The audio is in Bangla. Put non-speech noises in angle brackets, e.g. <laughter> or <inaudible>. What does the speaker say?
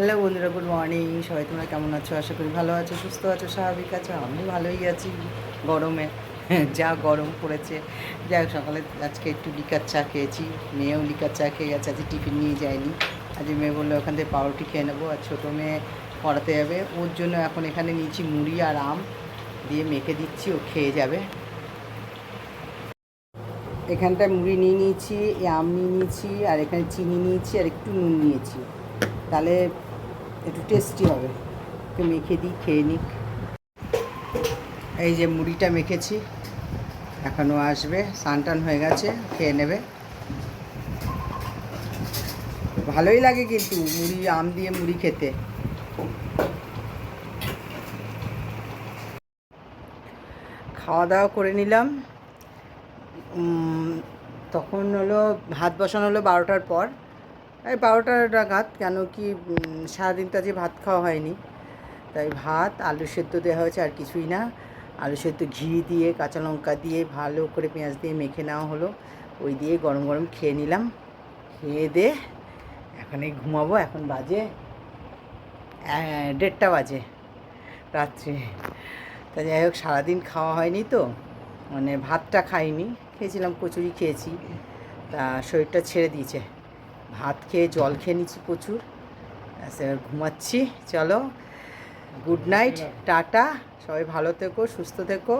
হ্যালো বন্ধুরা, গুড মর্নিং। সবাই তোমরা কেমন আছো? আশা করি ভালো আছো, সুস্থ আছো, স্বাভাবিক আছো আমি ভালোই আছি। গরমে, <laughs> যা গরম পড়েছে। যাই হোক, সকালে আজকে একটু লিকার চা খেয়েছি। মেয়েও লিকার চা খেয়ে গেছে, আজকে টিফিন নিয়ে যায়নি। আজকে মেয়ে বলল, ওখান থেকে পাউরুটি খেয়ে নেব আর ছোটো মেয়ে পড়াতে যাবে। ওর জন্য এখন এখানে নিয়েছি মুড়ি আর আম। দিয়ে মেখে দিচ্ছি, ও খেয়ে যাবে। এখানটায় মুড়ি নিয়ে নিয়েছি আম নিয়ে নিয়েছি, আর এখানে চিনি নিয়েছি, আর একটু নুন নিয়েছি। তাহলে একটু টেস্টি হবে। একটু মেখে দিই, খেয়ে নিক। এই যে মুড়িটা মেখেছি এখনও আসবে, সানটান হয়ে গেছে, খেয়ে নেবে। ভালোই লাগে কিন্তু মুড়ি, আম দিয়ে মুড়ি খেতে। খাওয়া দাওয়া করে নিলাম। তখন হলো, ভাত বসানো হলো বারোটার পর। এই বারোটার নাগাদ কেন কি সারাদিন তো আজকে ভাত খাওয়া হয়নি। তাই ভাত, আলু সেদ্ধ দেওয়া হয়েছে, আর কিছুই না। আলু সেদ্ধ ঘি দিয়ে, কাঁচা লঙ্কা দিয়ে, ভালো করে পেঁয়াজ দিয়ে মেখে নেওয়া হলো। ওই দিয়ে গরম গরম খেয়ে নিলাম। খেয়ে দে এখন এই ঘুমাবো। এখন বাজে দেড়টা বাজে রাত্রে। তা যাই হোক, সারাদিন খাওয়া হয়নি তো। মানে ভাতটা খাইনি। খেয়েছিলাম কচুরি খেয়েছি। তা শরীরটা ছেড়ে দিয়েছে। ভাত খেয়ে জল খেয়ে নিচ্ছি প্রচুর। ঘুমাচ্ছি, চলো। গুড নাইট টাটা। সবাই ভালো থেকো, সুস্থ থেকো।